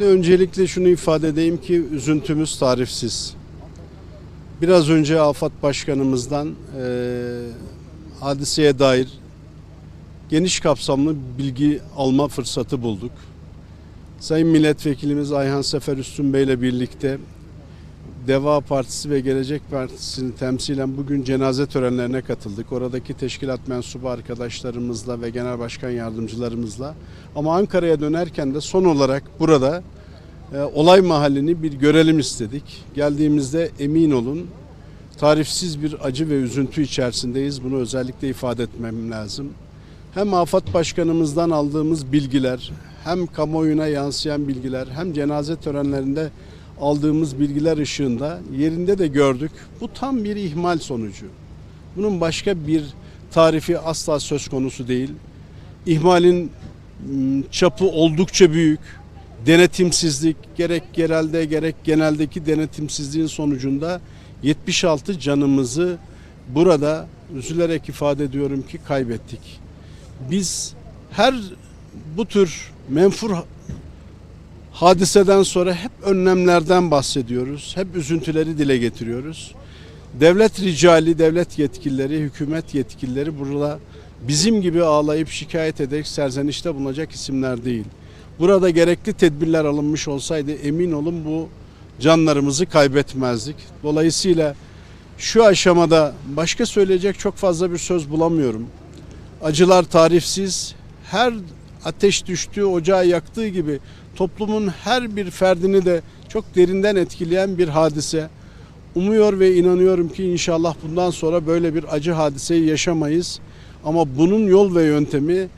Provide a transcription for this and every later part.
Öncelikle şunu ifade edeyim ki üzüntümüz tarifsiz. Biraz önce AFAD Başkanımızdan eee, hadiseye dair geniş kapsamlı bilgi alma fırsatı bulduk. Sayın Milletvekilimiz Ayhan Sefer Üstün Bey ile birlikte Deva Partisi ve Gelecek Partisi'ni temsilen bugün cenaze törenlerine katıldık. Oradaki teşkilat mensubu arkadaşlarımızla ve genel başkan yardımcılarımızla. Ama Ankara'ya dönerken de son olarak burada e, olay mahallini bir görelim istedik. Geldiğimizde emin olun tarifsiz bir acı ve üzüntü içerisindeyiz. Bunu özellikle ifade etmem lazım. Hem Afat Başkanımızdan aldığımız bilgiler, hem kamuoyuna yansıyan bilgiler, hem cenaze törenlerinde aldığımız bilgiler ışığında yerinde de gördük. Bu tam bir ihmal sonucu. Bunun başka bir tarifi asla söz konusu değil. İhmalin çapı oldukça büyük. Denetimsizlik gerek yerelde gerek geneldeki denetimsizliğin sonucunda 76 canımızı burada üzülerek ifade ediyorum ki kaybettik. Biz her bu tür menfur hadiseden sonra hep önlemlerden bahsediyoruz. Hep üzüntüleri dile getiriyoruz. Devlet ricali, devlet yetkilileri, hükümet yetkilileri burada bizim gibi ağlayıp şikayet ederek serzenişte bulunacak isimler değil. Burada gerekli tedbirler alınmış olsaydı emin olun bu canlarımızı kaybetmezdik. Dolayısıyla şu aşamada başka söyleyecek çok fazla bir söz bulamıyorum. Acılar tarifsiz. Her ateş düştüğü, ocağı yaktığı gibi toplumun her bir ferdini de çok derinden etkileyen bir hadise. Umuyor ve inanıyorum ki inşallah bundan sonra böyle bir acı hadiseyi yaşamayız. Ama bunun yol ve yöntemi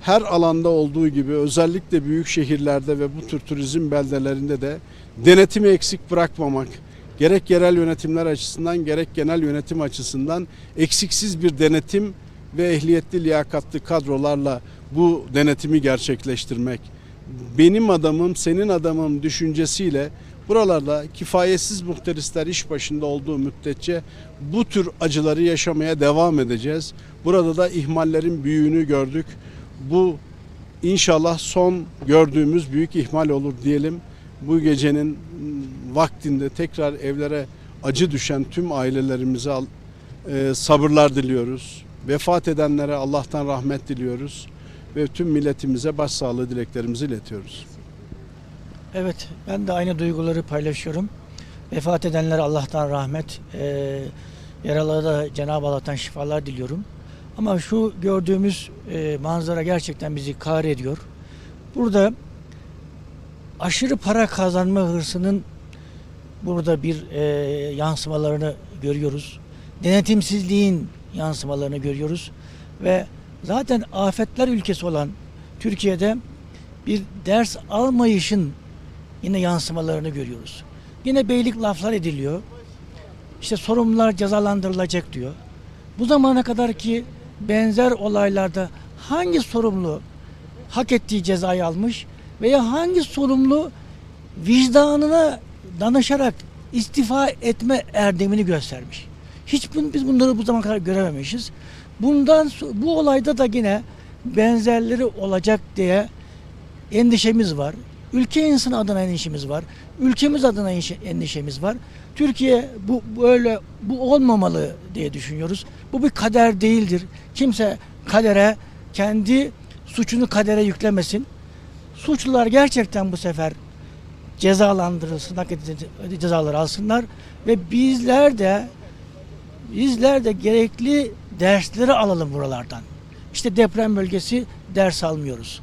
her alanda olduğu gibi özellikle büyük şehirlerde ve bu tür turizm beldelerinde de denetimi eksik bırakmamak, gerek yerel yönetimler açısından gerek genel yönetim açısından eksiksiz bir denetim ve ehliyetli liyakatlı kadrolarla bu denetimi gerçekleştirmek. Benim adamım, senin adamım düşüncesiyle buralarda kifayetsiz muhterisler iş başında olduğu müddetçe bu tür acıları yaşamaya devam edeceğiz. Burada da ihmallerin büyüğünü gördük. Bu inşallah son gördüğümüz büyük ihmal olur diyelim. Bu gecenin vaktinde tekrar evlere acı düşen tüm ailelerimize e, sabırlar diliyoruz. Vefat edenlere Allah'tan rahmet diliyoruz ve tüm milletimize başsağlığı dileklerimizi iletiyoruz. Evet, ben de aynı duyguları paylaşıyorum. Vefat edenlere Allah'tan rahmet, eee yaralılara da Cenab-ı Allah'tan şifalar diliyorum. Ama şu gördüğümüz eee, manzara gerçekten bizi kahrediyor. Burada aşırı para kazanma hırsının burada bir eee, yansımalarını görüyoruz. Denetimsizliğin yansımalarını görüyoruz. Ve zaten afetler ülkesi olan Türkiye'de bir ders almayışın yine yansımalarını görüyoruz. Yine beylik laflar ediliyor. İşte sorumlular cezalandırılacak diyor. Bu zamana kadar ki benzer olaylarda hangi sorumlu hak ettiği cezayı almış veya hangi sorumlu vicdanına danışarak istifa etme erdemini göstermiş. Hiç biz bunları bu zamana kadar görememişiz. Bundan bu olayda da yine benzerleri olacak diye endişemiz var. Ülke insanı adına endişemiz var. Ülkemiz adına endişe- endişemiz var. Türkiye bu böyle bu olmamalı diye düşünüyoruz. Bu bir kader değildir. Kimse kadere kendi suçunu kadere yüklemesin. Suçlular gerçekten bu sefer cezalandırılsın, hak cezaları alsınlar ve bizler de bizler de gerekli dersleri alalım buralardan. İşte deprem bölgesi ders almıyoruz.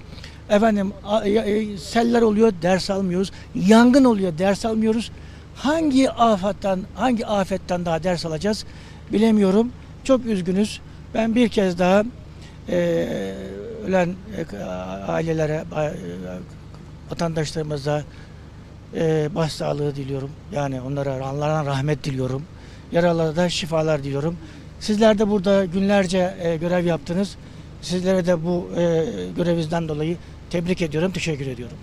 Efendim ya- e, seller oluyor ders almıyoruz. Yangın oluyor ders almıyoruz. Hangi afattan hangi afetten daha ders alacağız bilemiyorum. Çok üzgünüz. Ben bir kez daha e, ölen e, ailelere, e, vatandaşlarımıza e, başsağlığı diliyorum. Yani onlara Allah'tan rahmet diliyorum. Yaralılara da şifalar diliyorum. Sizler de burada günlerce e, görev yaptınız. Sizlere de bu e, görevinizden dolayı tebrik ediyorum, teşekkür ediyorum.